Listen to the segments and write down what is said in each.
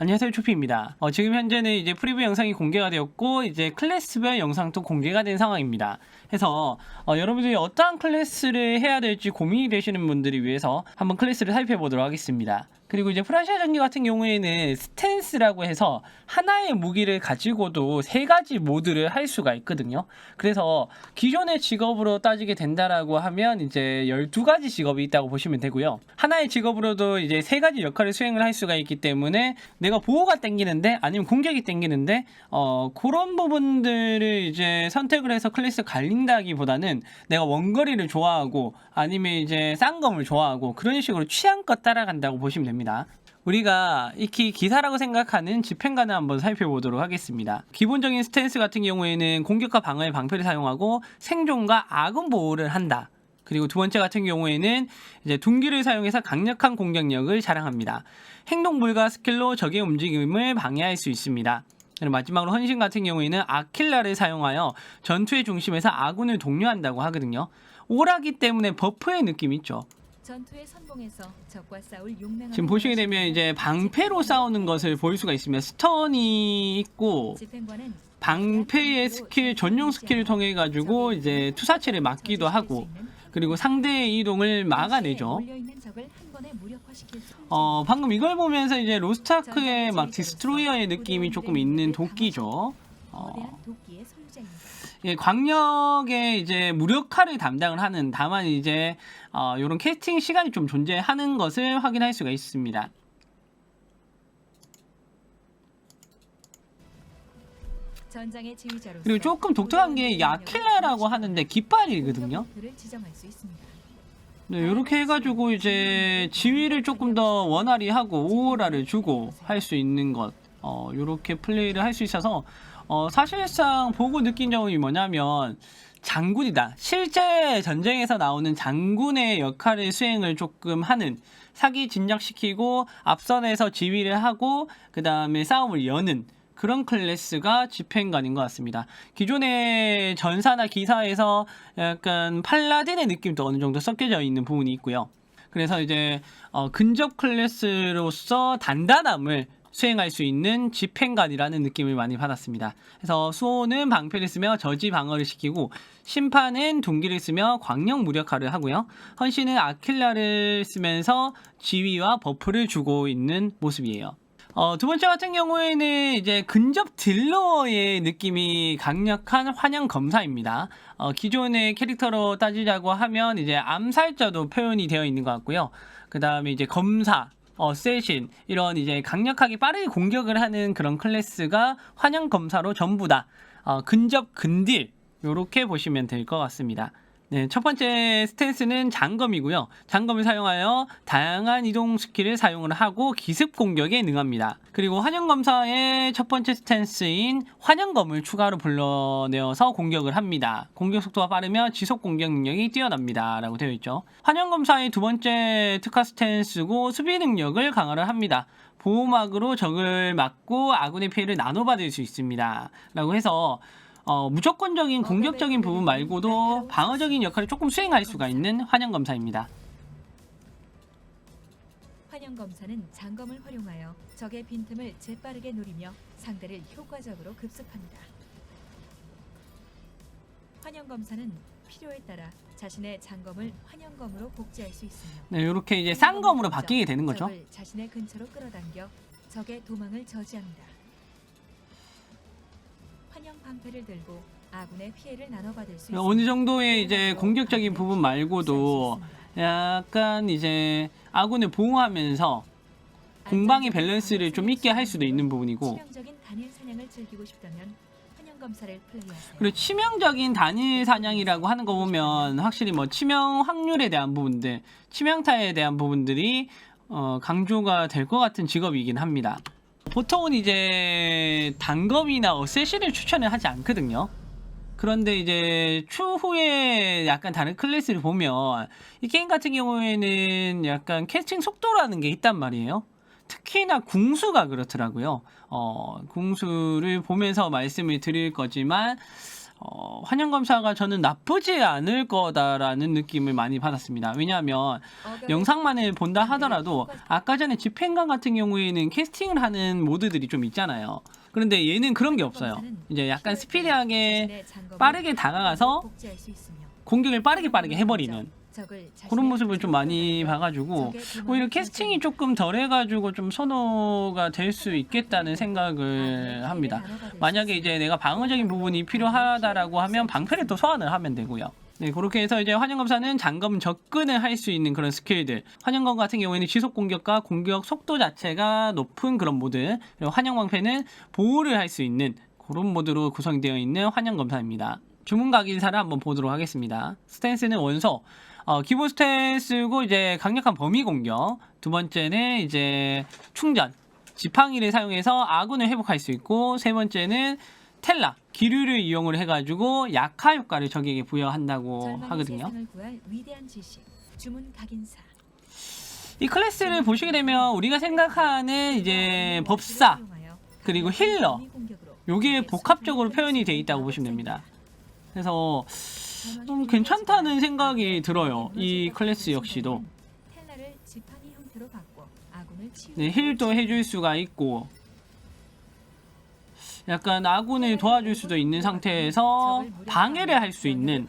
안녕하세요 초피입니다. 어, 지금 현재는 이제 프리뷰 영상이 공개가 되었고 이제 클래스별 영상도 공개가 된 상황입니다. 해서 어, 여러분들이 어떠한 클래스를 해야 될지 고민이 되시는 분들을 위해서 한번 클래스를 살펴보도록 하겠습니다. 그리고 이제 프라시아 전기 같은 경우에는 스탠스라고 해서 하나의 무기를 가지고도 세 가지 모드를 할 수가 있거든요. 그래서 기존의 직업으로 따지게 된다라고 하면 이제 12가지 직업이 있다고 보시면 되고요. 하나의 직업으로도 이제 세 가지 역할을 수행을 할 수가 있기 때문에 내가 보호가 땡기는데 아니면 공격이 땡기는데 어 그런 부분들을 이제 선택을 해서 클래스 갈린다기보다는 내가 원거리를 좋아하고 아니면 이제 쌍검을 좋아하고 그런 식으로 취향껏 따라간다고 보시면 됩니다. 우리가 익히 기사라고 생각하는 집행관을 한번 살펴보도록 하겠습니다. 기본적인 스탠스 같은 경우에는 공격과 방어의 방패를 사용하고 생존과 아군 보호를 한다. 그리고 두 번째 같은 경우에는 이제 둔기를 사용해서 강력한 공격력을 자랑합니다. 행동 불가 스킬로 적의 움직임을 방해할 수 있습니다. 그리고 마지막으로 헌신 같은 경우에는 아킬라를 사용하여 전투의 중심에서 아군을 독려한다고 하거든요. 오라기 때문에 버프의 느낌이 있죠. 전투에 선봉해서 적과 싸울 용맹한 지금 보시게 되면 이제 방패로 싸우는 것을 볼 수가 있습니다. 스턴이 있고 집행관은 방패의 스킬 전용 스킬을 통해 가지고 이제 투사체를 막기도 하고 그리고 상대의 이동을 막아내죠. 어 방금 이걸 보면서 이제 로스타크의 막 디스트로이어의 느낌이 조금 있는 도끼죠. 어, 거대한 도끼의 소유자입니다. 예, 광역의 이제 무력화를 담당을 하는 다만 이제 어, 이런 캐스팅 시간이 좀 존재하는 것을 확인할 수가 있습니다. 전장의 지휘자로서 그리고 조금 독특한 게 이게 아킬레라고 하는데 깃발이거든요. 목표를 지정할 수 있습니다. 네, 이렇게 해가지고 이제 지위를 조금 더 원활히 하고 오호라를 주고 할 수 있는 것, 어, 이렇게 플레이를 할 수 있어서 어, 사실상 보고 느낀 점이 뭐냐면 장군이다. 실제 전쟁에서 나오는 장군의 역할을 수행을 조금 하는 사기 진작시키고 앞선에서 지휘를 하고 그 다음에 싸움을 여는 그런 클래스가 집행관인 것 같습니다. 기존의 전사나 기사에서 약간 팔라딘의 느낌도 어느 정도 섞여져 있는 부분이 있고요. 그래서 이제 어, 근접 클래스로서 단단함을 수행할 수 있는 집행관이라는 느낌을 많이 받았습니다. 그래서 수호는 방패를 쓰며 저지 방어를 시키고 심판은 둔기를 쓰며 광역 무력화를 하고요. 헌신은 아킬라를 쓰면서 지위와 버프를 주고 있는 모습이에요. 어, 두 번째 같은 경우에는 이제 근접 딜러의 느낌이 강력한 환영 검사입니다. 어, 기존의 캐릭터로 따지자고 하면 이제 암살자도 표현이 되어 있는 것 같고요. 그 다음에 이제 검사, 어, 세신 이런 이제 강력하게 빠르게 공격을 하는 그런 클래스가 환영 검사로 전부 다 어, 근접 근딜 요렇게 보시면 될 것 같습니다. 네, 첫 번째 스탠스는 장검이고요. 장검을 사용하여 다양한 이동 스킬을 사용을 하고 기습 공격에 능합니다. 그리고 환영검사의 첫 번째 스탠스인 환영검을 추가로 불러내어서 공격을 합니다. 공격 속도가 빠르며 지속 공격 능력이 뛰어납니다. 라고 되어 있죠. 환영검사의 두 번째 특화 스탠스고 수비 능력을 강화를 합니다. 보호막으로 적을 막고 아군의 피해를 나눠받을 수 있습니다. 라고 해서 어, 무조건적인 공격적인 부분 말고도 방어적인 역할을 조금 수행할 수가 있는 환영 검사입니다. 환영 검사는 장검을 활용하여 적의 빈틈을 재빠르게 노리며 상대를 효과적으로 급습합니다. 환영 검사는 필요에 따라 자신의 장검을 환영검으로 복제할 수 있으며 네, 이렇게 이제 쌍검으로 바뀌게 되는 거죠. 적을 자신의 근처로 끌어당겨 적의 도망을 저지합니다. 환영 방패를 들고 아군의 피해를 나눠받을 수 있습니다. 어느 정도의 이제 공격적인 부분 말고도 약간 이제 아군을 보호하면서 공방의 밸런스를 좀 있게 할 수도 있는 부분이고 치명적인 단일 사냥을 즐기고 싶다면 환영 검사를 플레이하세요. 그리고 치명적인 단일 사냥이라고 하는 거 보면 확실히 뭐 치명 확률에 대한 부분들, 치명타에 대한 부분들이 어, 강조가 될 것 같은 직업이긴 합니다. 보통은 이제 단검이나 어쌔신을 추천을 하지 않거든요. 그런데 이제 추후에 약간 다른 클래스를 보면 이 게임 같은 경우에는 약간 캐스팅 속도라는 게 있단 말이에요. 특히나 궁수가 그렇더라고요. 어, 궁수를 보면서 말씀을 드릴 거지만 어, 환영 검사가 저는 나쁘지 않을 거다라는 느낌을 많이 받았습니다. 왜냐하면 영상만을 본다 하더라도 아까 전에 집행관 같은 경우에는 캐스팅을 하는 모드들이 좀 있잖아요. 그런데 얘는 그런 게 없어요. 이제 약간 스피디하게 빠르게 다가가서 공격을 빠르게 빠르게 해버리는 그런 모습을 좀 많이 봐가지고 오히려 캐스팅이 조금 덜해가지고 좀 선호가 될 수 있겠다는 생각을 합니다. 만약에 이제 내가 방어적인 부분이 필요하다라고 하면 방패를 또 소환을 하면 되고요. 네, 그렇게 해서 이제 환영검사는 장검 접근을 할 수 있는 그런 스킬들. 환영검 같은 경우에는 지속 공격과 공격 속도 자체가 높은 그런 모드. 환영방패는 보호를 할 수 있는 그런 모드로 구성되어 있는 환영검사입니다. 주문 각 인사를 한번 보도록 하겠습니다. 스탠스는 원소. 어, 기본 스탠스고 이제 강력한 범위 공격. 두 번째는 이제 충전. 지팡이를 사용해서 아군을 회복할 수 있고 세 번째는 텔라 기류를 이용을 해가지고 약화 효과를 적에게 부여한다고 하거든요. 이 클래스를 보시게 되면 우리가 생각하는 이제 법사 그리고 힐러 요게 복합적으로 표현이 돼 있다고 보시면 됩니다. 그래서 좀 괜찮다는 생각이 들어요. 이 클래스 역시도. 네, 힐도 해줄 수가 있고 약간 아군을 도와줄 수도 있는 상태에서 방해를 할 수 있는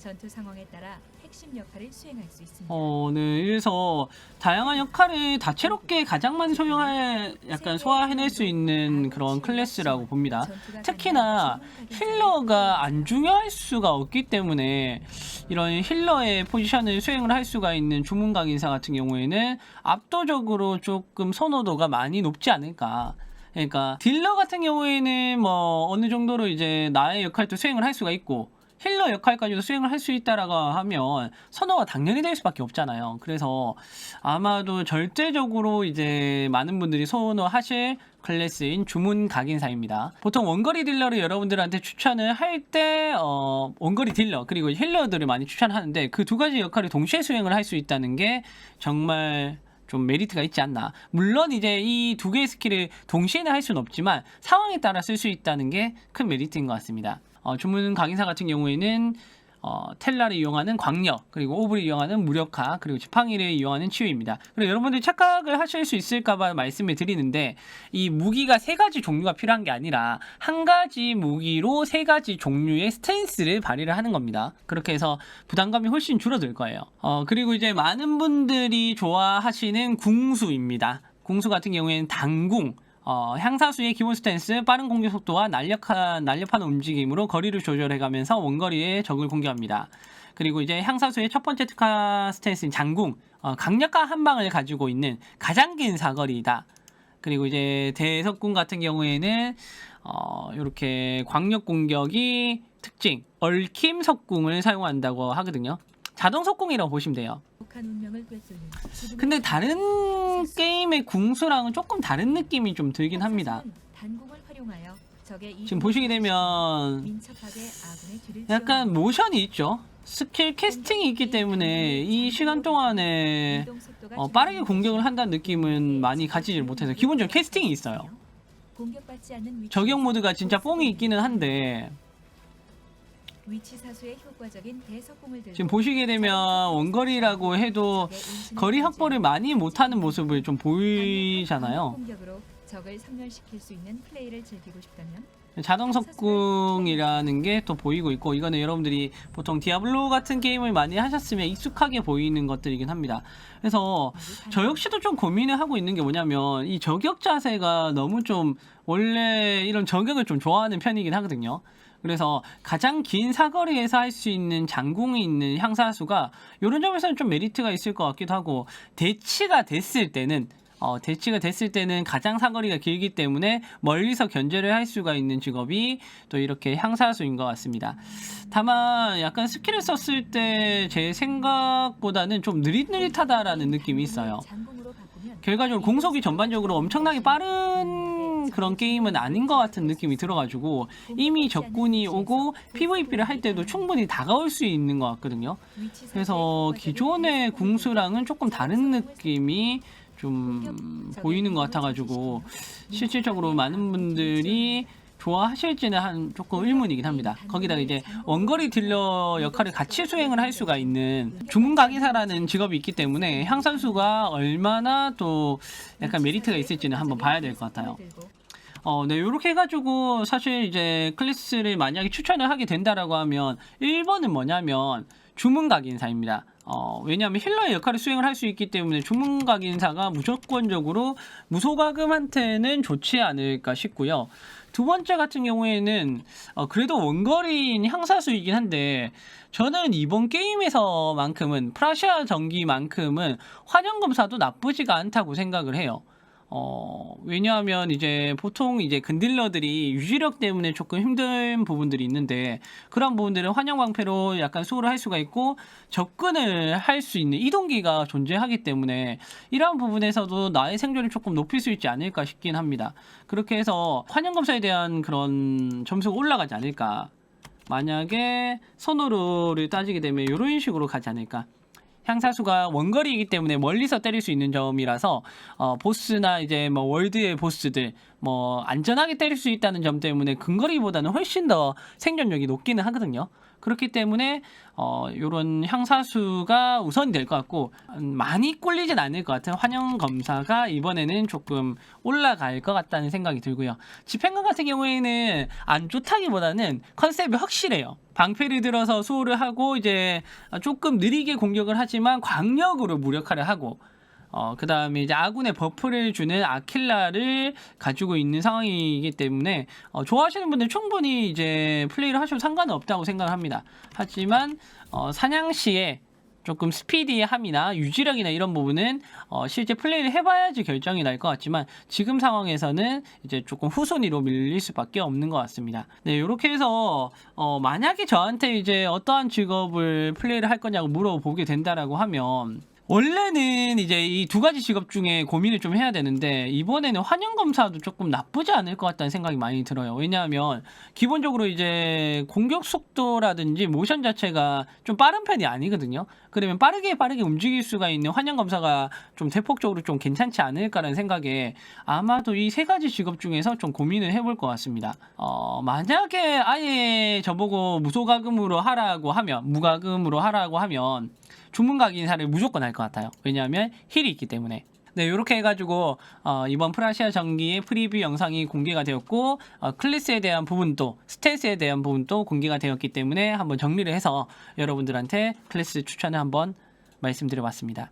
전투 상황에 따라 핵심 역할을 수행할 수 있습니다. 어, 네. 그래서 다양한 역할을 다채롭게 가장 많이 소용할 약간 소화해낼 수 있는 그런 클래스라고 봅니다. 특히나 힐러가 안 중요할 수가 없기 때문에 이런 힐러의 포지션을 수행을 할 수가 있는 주문각 인사 같은 경우에는 압도적으로 조금 선호도가 많이 높지 않을까. 그러니까 딜러 같은 경우에는 뭐 어느 정도로 이제 나의 역할도 수행을 할 수가 있고 힐러 역할까지도 수행을 할 수 있다라고 하면 선호가 당연히 될 수밖에 없잖아요. 그래서 아마도 절대적으로 이제 많은 분들이 선호하실 클래스인 주문 각인사입니다. 보통 원거리 딜러를 여러분들한테 추천을 할때 어, 원거리 딜러 그리고 힐러들을 많이 추천하는데 그 두 가지 역할을 동시에 수행을 할 수 있다는 게 정말 좀 메리트가 있지 않나. 물론 이제 이 두 개의 스킬을 동시에는 할 수는 없지만 상황에 따라 쓸 수 있다는 게 큰 메리트인 것 같습니다. 어, 주문 강의사 같은 경우에는 어, 텔라를 이용하는 광력, 그리고 오브를 이용하는 무력화, 그리고 지팡이를 이용하는 치유입니다. 그리고 여러분들이 착각을 하실 수 있을까봐 말씀을 드리는데, 이 무기가 세 가지 종류가 필요한 게 아니라, 한 가지 무기로 세 가지 종류의 스탠스를 발휘를 하는 겁니다. 그렇게 해서 부담감이 훨씬 줄어들 거예요. 어, 그리고 이제 많은 분들이 좋아하시는 궁수입니다. 궁수 같은 경우에는 당궁, 어, 향사수의 기본 스탠스, 빠른 공격 속도와 날렵한, 날렵한 움직임으로 거리를 조절해가면서 원거리에 적을 공격합니다. 그리고 이제 향사수의 첫 번째 특화 스탠스인 장궁, 어, 강력한 한 방을 가지고 있는 가장 긴 사거리이다. 그리고 이제 대석궁 같은 경우에는 어, 이렇게 광역 공격이 특징, 얽힘 석궁을 사용한다고 하거든요. 자동 석궁이라고 보시면 돼요. 근데 다른 게임의 궁수랑은 조금 다른 느낌이 좀 들긴 합니다. 지금 보시게 되면 약간 모션이 있죠. 스킬 캐스팅이 있기 때문에 이 시간 동안에 어, 빠르게 공격을 한다는 느낌은 많이 가지질 못해서 기본적으로 캐스팅이 있어요. 저격 모드가 진짜 뽕이 있기는 한데 위치 사수의 효과적인 대석공을 들고 지금 보시게 되면 원거리라고 해도 거리 확보를 많이 못하는 모습을 좀 보이잖아요. 공격으로 적을 섬멸시킬 수 있는 플레이를 즐기고 싶다면 자동 석궁이라는 게 또 보이고 있고 이거는 여러분들이 보통 디아블로 같은 게임을 많이 하셨으면 익숙하게 보이는 것들이긴 합니다. 그래서 저 역시도 좀 고민을 하고 있는 게 뭐냐면 이 저격 자세가 너무 좀 원래 이런 저격을 좀 좋아하는 편이긴 하거든요. 그래서 가장 긴 사거리에서 할 수 있는 장궁이 있는 향사수가 이런 점에서는 좀 메리트가 있을 것 같기도 하고 대치가 됐을 때는 어, 대치가 됐을 때는 가장 사거리가 길기 때문에 멀리서 견제를 할 수가 있는 직업이 또 이렇게 향사수인 것 같습니다. 다만 약간 스킬을 썼을 때 제 생각보다는 좀 느릿느릿하다라는 느낌이 있어요. 결과적으로 공속이 전반적으로 엄청나게 빠른 그런 게임은 아닌 것 같은 느낌이 들어가지고 이미 적군이 오고 PVP를 할 때도 충분히 다가올 수 있는 것 같거든요. 그래서 기존의 궁수랑은 조금 다른 느낌이 좀 보이는 것 같아가지고 실질적으로 많은 분들이 좋아하실지는 한 조금 의문이긴 합니다. 거기다가 이제 원거리 딜러 역할을 같이 수행을 할 수가 있는 주문 강의사라는 직업이 있기 때문에 향산수가 얼마나 또 약간 메리트가 있을지는 한번 봐야 될 것 같아요. 어, 네, 요렇게 해가지고, 사실 이제 클래스를 만약에 추천을 하게 된다라고 하면, 1번은 뭐냐면, 주문각 인사입니다. 어, 왜냐하면 힐러의 역할을 수행을 할 수 있기 때문에 주문각 인사가 무조건적으로 무소가금한테는 좋지 않을까 싶고요. 두 번째 같은 경우에는, 어, 그래도 원거리인 향사수이긴 한데, 저는 이번 게임에서만큼은, 프라시아 전기만큼은 환영검사도 나쁘지가 않다고 생각을 해요. 어, 왜냐하면 이제 보통 이제 근딜러들이 유지력 때문에 조금 힘든 부분들이 있는데 그런 부분들은 환영방패로 약간 수호를 할 수가 있고 접근을 할 수 있는 이동기가 존재하기 때문에 이러한 부분에서도 나의 생존을 조금 높일 수 있지 않을까 싶긴 합니다. 그렇게 해서 환영검사에 대한 그런 점수가 올라가지 않을까. 만약에 선호도를 따지게 되면 이런 식으로 가지 않을까. 향사수가 원거리이기 때문에 멀리서 때릴 수 있는 점이라서 어, 보스나 이제 뭐 월드의 보스들 뭐 안전하게 때릴 수 있다는 점 때문에 근거리보다는 훨씬 더 생존력이 높기는 하거든요. 그렇기 때문에 어 요런 향사수가 우선이 될 것 같고 음, 많이 꼴리진 않을 것 같은 환영 검사가 이번에는 조금 올라갈 것 같다는 생각이 들고요. 집행관 같은 경우에는 안 좋다기보다는 컨셉이 확실해요. 방패를 들어서 수호를 하고 이제 조금 느리게 공격을 하지만 광력으로 무력화를 하고 어, 그 다음에 이제 아군의 버프를 주는 아킬라를 가지고 있는 상황이기 때문에, 어, 좋아하시는 분들 충분히 이제 플레이를 하셔도 상관은 없다고 생각을 합니다. 하지만, 어, 사냥 시에 조금 스피디함이나 유지력이나 이런 부분은 어, 실제 플레이를 해봐야지 결정이 날 것 같지만 지금 상황에서는 이제 조금 후순위로 밀릴 수밖에 없는 것 같습니다. 네, 이렇게 해서 어, 만약에 저한테 이제 어떠한 직업을 플레이를 할 거냐고 물어보게 된다라고 하면 원래는 이제 이 두 가지 직업 중에 고민을 좀 해야 되는데 이번에는 환영 검사도 조금 나쁘지 않을 것 같다는 생각이 많이 들어요. 왜냐하면 기본적으로 이제 공격 속도라든지 모션 자체가 좀 빠른 편이 아니거든요. 그러면 빠르게 빠르게 움직일 수가 있는 환영 검사가 좀 대폭적으로 좀 괜찮지 않을까라는 생각에 아마도 이 세 가지 직업 중에서 좀 고민을 해볼 것 같습니다. 어, 만약에 아예 저보고 무소가금으로 하라고 하면 무가금으로 하라고 하면 주문각 인 사를 무조건 할 것 같아요. 왜냐하면 힐이 있기 때문에. 네, 이렇게 해가지고 어, 이번 프라시아 전기의 프리뷰 영상이 공개가 되었고 어, 클래스에 대한 부분도 스탯에 대한 부분도 공개가 되었기 때문에 한번 정리를 해서 여러분들한테 클래스 추천을 한번 말씀드려봤습니다.